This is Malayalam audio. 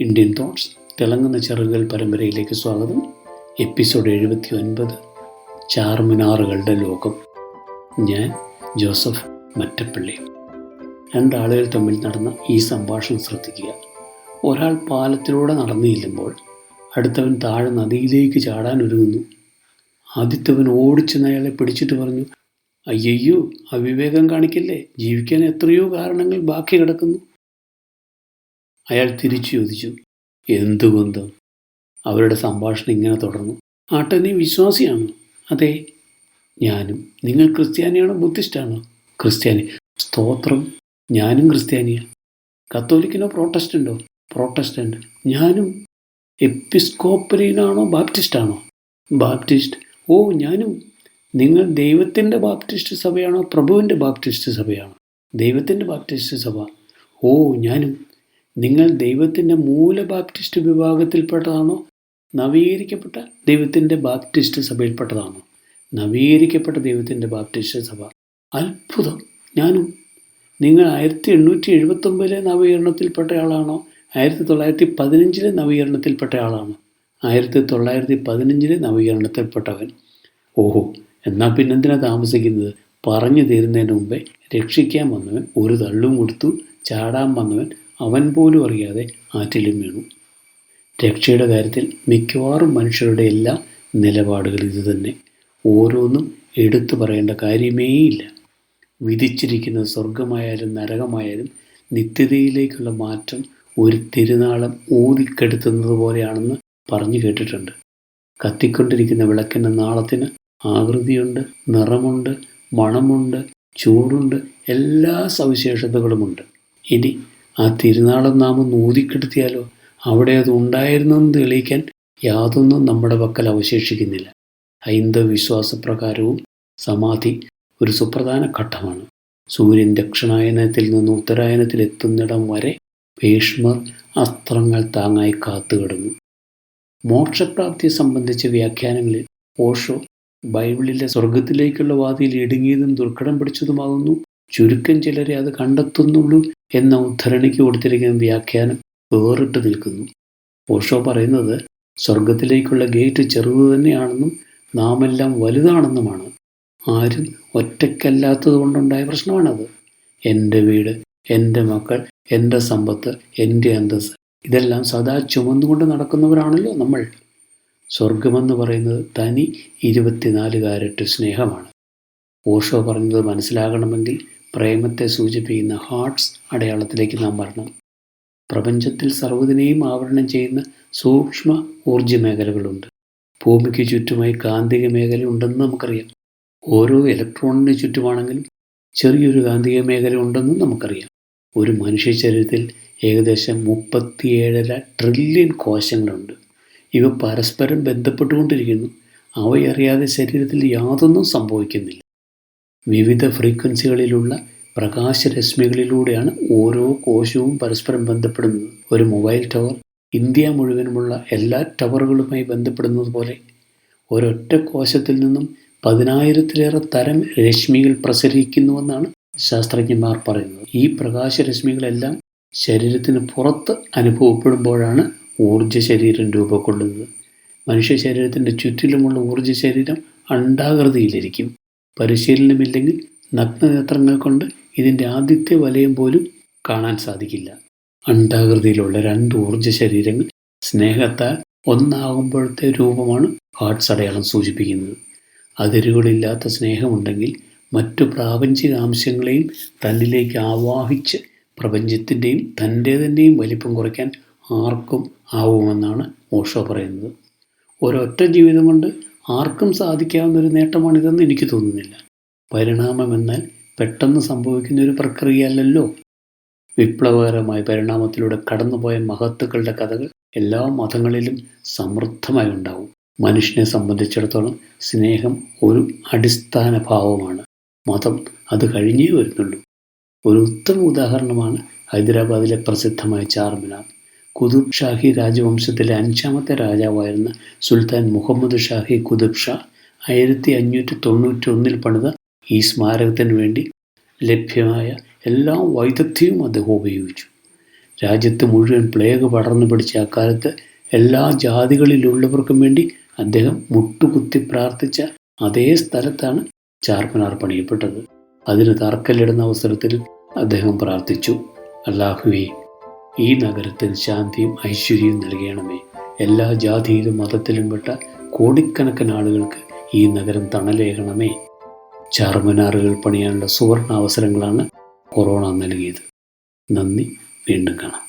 ഇന്ത്യൻ തോട്ട്സ് തിളങ്ങുന്ന ചെറുകൾ പരമ്പരയിലേക്ക് സ്വാഗതം. എപ്പിസോഡ് എഴുപത്തി ഒൻപത് ചാർമിനാറുകളുടെ ലോകം. ഞാൻ ജോസഫ് മറ്റപ്പള്ളി. രണ്ടാളുകൾ തമ്മിൽ നടന്ന ഈ സംഭാഷണം ശ്രദ്ധിക്കുക. ഒരാൾ പാലത്തിലൂടെ നടന്നു ചെല്ലുമ്പോൾ അടുത്തവൻ താഴെ നദിയിലേക്ക് ചാടാൻ ഒരുങ്ങുന്നു. ആദ്യത്തവൻ ഓടിച്ചെന്ന് അയാളെ പിടിച്ചിട്ട് പറഞ്ഞു അയ്യയ്യോ അവിവേകം കാണിക്കല്ലേ? ജീവിക്കാൻ എത്രയോ കാരണങ്ങൾ ബാക്കി കിടക്കുന്നു. അയാൾ തിരിച്ചു ചോദിച്ചു എന്തുകൊണ്ട്? അവരുടെ സംഭാഷണം ഇങ്ങനെ തുടർന്നു. ആട്ടെ നീ വിശ്വാസിയാണോ? അതെ. ഞാനും. നിങ്ങൾ ക്രിസ്ത്യാനിയാണോ? ബുദ്ധിസ്റ്റാണോ? ക്രിസ്ത്യാനി. സ്തോത്രം. ഞാനും ക്രിസ്ത്യാനിയാണ് കത്തോലിക്കനോ പ്രോട്ടസ്റ്റന്റോ? പ്രോട്ടസ്റ്റന്റ്. ഞാനും. എപ്പിസ്കോപ്പലിനാണോ ബാപ്റ്റിസ്റ്റാണോ? ബാപ്റ്റിസ്റ്റ്. ഓ ഞാനും. നിങ്ങൾ ദൈവത്തിന്റെ ബാപ്റ്റിസ്റ്റ് സഭയാണോ? പ്രഭുവിന്റെ ബാപ്റ്റിസ്റ്റ് സഭയാണോ? ദൈവത്തിന്റെ ബാപ്റ്റിസ്റ്റ് സഭ. ഓ ഞാനും. നിങ്ങൾ ദൈവത്തിന്റെ മൂല ബാപ്റ്റിസ്റ്റ് വിഭാഗത്തിൽപ്പെട്ടതാണോ? നവീകരിക്കപ്പെട്ട ദൈവത്തിന്റെ ബാപ്റ്റിസ്റ്റ് സഭയിൽപ്പെട്ടതാണോ? നവീകരിക്കപ്പെട്ട ദൈവത്തിന്റെ ബാപ്റ്റിസ്റ്റ് സഭ. അത്ഭുതം. ഞാനും നിങ്ങൾ ആയിരത്തി എണ്ണൂറ്റി എഴുപത്തൊമ്പതിലെ നവീകരണത്തിൽപ്പെട്ട ആളാണോ ആയിരത്തി തൊള്ളായിരത്തി പതിനഞ്ചിലെ നവീകരണത്തിൽപ്പെട്ട ആളാണോ ആയിരത്തി തൊള്ളായിരത്തി പതിനഞ്ചിലെ നവീകരണത്തിൽപ്പെട്ടവൻ. ഓഹോ എന്നാൽ പിന്നെന്തിനാ താമസിക്കുന്നത്? പറഞ്ഞു തീരുന്നതിന് മുമ്പേ രക്ഷിക്കാൻ വന്നവൻ ഒരു തള്ളും കൊടുത്തു ചാടാൻ വന്നവൻ അവൻ പോലും അറിയാതെ ആറ്റിലും വീണു. രക്ഷയുടെ കാര്യത്തിൽ മിക്കവാറും മനുഷ്യരുടെ എല്ലാ നിലപാടുകൾ ഇതുതന്നെ ഓരോന്നും എടുത്തു പറയേണ്ട കാര്യമേയില്ല. വിധിച്ചിരിക്കുന്ന സ്വർഗമായാലും നരകമായാലും നിത്യതയിലേക്കുള്ള മാറ്റം ഒരു തിരുനാളം ഊതിക്കെടുത്തുന്നത് പോലെയാണെന്ന് പറഞ്ഞു കേട്ടിട്ടുണ്ട്. കത്തിക്കൊണ്ടിരിക്കുന്ന വിളക്കിന്റെ നാളത്തിന് ആകൃതിയുണ്ട് നിറമുണ്ട് മണമുണ്ട് ചൂടുണ്ട് എല്ലാ സവിശേഷതകളുമുണ്ട്. ഇനി ആ തിരുനാളം നാം ഒന്ന് ഊതിക്കെടുത്തിയാലോ അവിടെ അത് ഉണ്ടായിരുന്നെന്ന് തെളിയിക്കാൻ യാതൊന്നും നമ്മുടെ പക്കൽ അവശേഷിക്കുന്നില്ല. ഹൈന്ദവ വിശ്വാസപ്രകാരവും സമാധി ഒരു സുപ്രധാന ഘട്ടമാണ്. സൂര്യൻ ദക്ഷിണായനത്തിൽ നിന്ന് ഉത്തരായനത്തിൽ എത്തുന്നിടം വരെ ഭീഷ്മർ അസ്ത്രങ്ങൾ താങ്ങായി കാത്തുകിടന്നു. മോക്ഷപ്രാപ്തിയെ സംബന്ധിച്ച വ്യാഖ്യാനങ്ങളിൽ ഓഷോ ബൈബിളിലെ സ്വർഗത്തിലേക്കുള്ള വാതിയിൽ ഇടുങ്ങിയതും ദുർഘടം പിടിച്ചതുമാകുന്നു. ചുരുക്കം ചിലരെ അത് കണ്ടെത്തുന്നുള്ളൂ എന്ന ഉദ്ധരണിക്ക് കൊടുത്തിരിക്കുന്ന വ്യാഖ്യാനം വേറിട്ട് നിൽക്കുന്നു. ഓഷോ പറയുന്നത് സ്വർഗത്തിലേക്കുള്ള ഗേറ്റ് ചെറുത് തന്നെയാണെന്നും നാമെല്ലാം വലുതാണെന്നുമാണ്. ആരും ഒറ്റയ്ക്കല്ലാത്തത് കൊണ്ടുണ്ടായ പ്രശ്നമാണത്. എന്റെ വീട് എന്റെ മക്കൾ എന്റെ സമ്പത്ത് എന്റെ അന്തസ് ഇതെല്ലാം സദാ ചുമന്നുകൊണ്ട് നടക്കുന്നവരാണല്ലോ നമ്മൾ. സ്വർഗമെന്ന് പറയുന്നത് തനി ഇരുപത്തിനാല് കാരറ്റ് സ്നേഹമാണ്. ഓഷോ പറഞ്ഞത് മനസ്സിലാകണമെങ്കിൽ പ്രേമത്തെ സൂചിപ്പിക്കുന്ന ഹാർട്സ് അടയാളത്തിലേക്ക് നാം വരണം. പ്രപഞ്ചത്തിൽ സർവതിനെയും ആവരണം ചെയ്യുന്ന സൂക്ഷ്മ ഊർജ മേഖലകളുണ്ട്. ഭൂമിക്ക് ചുറ്റുമായി കാന്തിക മേഖല ഉണ്ടെന്ന് നമുക്കറിയാം. ഓരോ ഇലക്ട്രോണിന് ചുറ്റുമാണെങ്കിലും ചെറിയൊരു കാന്തിക മേഖല ഉണ്ടെന്നും നമുക്കറിയാം. ഒരു മനുഷ്യ ശരീരത്തിൽ ഏകദേശം മുപ്പത്തിയേഴര ട്രില്യൺ കോശങ്ങളുണ്ട്. ഇവ പരസ്പരം ബന്ധപ്പെട്ടുകൊണ്ടിരിക്കുന്നു. അവയറിയാതെ ശരീരത്തിൽ യാതൊന്നും സംഭവിക്കുന്നില്ല. വിവിധ ഫ്രീക്വൻസികളിലുള്ള പ്രകാശരശ്മികളിലൂടെയാണ് ഓരോ കോശവും പരസ്പരം ബന്ധപ്പെടുന്നത്. ഒരു മൊബൈൽ ടവർ ഇന്ത്യ മുഴുവനുമുള്ള എല്ലാ ടവറുകളുമായി ബന്ധപ്പെടുന്നത് പോലെ ഒരൊറ്റ കോശത്തിൽ നിന്നും പതിനായിരത്തിലേറെ തരം രശ്മികൾ പ്രസരിക്കുന്നുവെന്നാണ് ശാസ്ത്രജ്ഞന്മാർ പറയുന്നത്. ഈ പ്രകാശരശ്മികളെല്ലാം ശരീരത്തിന് പുറത്ത് അനുഭവപ്പെടുമ്പോഴാണ് ഊർജ ശരീരം രൂപക്കൊള്ളുന്നത് മനുഷ്യ ശരീരത്തിന്റെ ചുറ്റിലുമുള്ള ഊർജ ശരീരം അണ്ടാകൃതിയിലിരിക്കും പരിശീലനമില്ലെങ്കിൽ നഗ്നനേത്രങ്ങൾ കൊണ്ട് ഇതിന്റെ ആദ്യത്തെ വലയം പോലും കാണാൻ സാധിക്കില്ല. അണ്ടാകൃതിയിലുള്ള രണ്ട് ഊർജ ശരീരങ്ങൾ സ്നേഹത്താൽ ഒന്നാകുമ്പോഴത്തെ രൂപമാണ് ഹാർട്ട്സ് അടയാളം സൂചിപ്പിക്കുന്നത്. അതിരുകളില്ലാത്ത സ്നേഹമുണ്ടെങ്കിൽ മറ്റു പ്രാപഞ്ചിക ആംശങ്ങളെയും തന്നിലേക്ക് ആവാഹിച്ച് പ്രപഞ്ചത്തിന്റെയും തന്റെ തന്നെയും വലിപ്പം കുറയ്ക്കാൻ ആർക്കും ആവുമെന്നാണ് ഓഷോ പറയുന്നത്. ഒരൊറ്റ ജീവിതം കൊണ്ട് ആർക്കും സാധിക്കാവുന്ന ഒരു നേട്ടമാണിതെന്ന് എനിക്ക് തോന്നുന്നില്ല. പരിണാമം എന്നാൽ പെട്ടെന്ന് സംഭവിക്കുന്ന ഒരു പ്രക്രിയ അല്ലല്ലോ വിപ്ലവകരമായ പരിണാമത്തിലൂടെ കടന്നുപോയ മഹത്തുക്കളുടെ കഥകൾ എല്ലാ മതങ്ങളിലും സമൃദ്ധമായി ഉണ്ടാവും. മനുഷ്യനെ സംബന്ധിച്ചിടത്തോളം സ്നേഹം ഒരു അടിസ്ഥാന ഭാവമാണ്. മതം അത് കഴിഞ്ഞേ വരുന്നുള്ളൂ. ഒരു ഉത്തമ ഉദാഹരണമാണ് ഹൈദരാബാദിലെ പ്രസിദ്ധമായ ചാർമിനാർ. കുതുബ് ഷാഹി രാജവംശത്തിലെ അഞ്ചാമത്തെ രാജാവായിരുന്ന സുൽത്താൻ മുഹമ്മദ് ഷാഹി കുതുബ് ഷാ ആയിരത്തി അഞ്ഞൂറ്റി തൊണ്ണൂറ്റി ഒന്നിൽ പണിത ഈ സ്മാരകത്തിന് വേണ്ടി ലഭ്യമായ എല്ലാ വൈദഗ്ധ്യവും അദ്ദേഹം ഉപയോഗിച്ചു. രാജ്യത്ത് മുഴുവൻ പ്ലേഗ് പടർന്നു പിടിച്ച അക്കാലത്ത് എല്ലാ ജാതികളിലുള്ളവർക്കും വേണ്ടി അദ്ദേഹം മുട്ടുകുത്തി പ്രാർത്ഥിച്ച അതേ സ്ഥലത്താണ് ചാർമിനാർ പണിയപ്പെട്ടത്. അതിന് തറക്കല്ലിടുന്ന അവസരത്തിൽ അദ്ദേഹം പ്രാർത്ഥിച്ചു. അല്ലാഹുവേ ഈ നഗരത്തിന് ശാന്തിയും ഐശ്വര്യവും നൽകണമേ. എല്ലാ ജാതിയിലും മതത്തിലും പെട്ട കോടിക്കണക്കിന് ആളുകൾക്ക് ഈ നഗരം തണലേകണമേ. ചാർമിനാറുകൾ പണിയാനുള്ള സുവർണ അവസരങ്ങളാണ് കൊറോണ നൽകിയത്. നന്ദി വീണ്ടും കാണാം.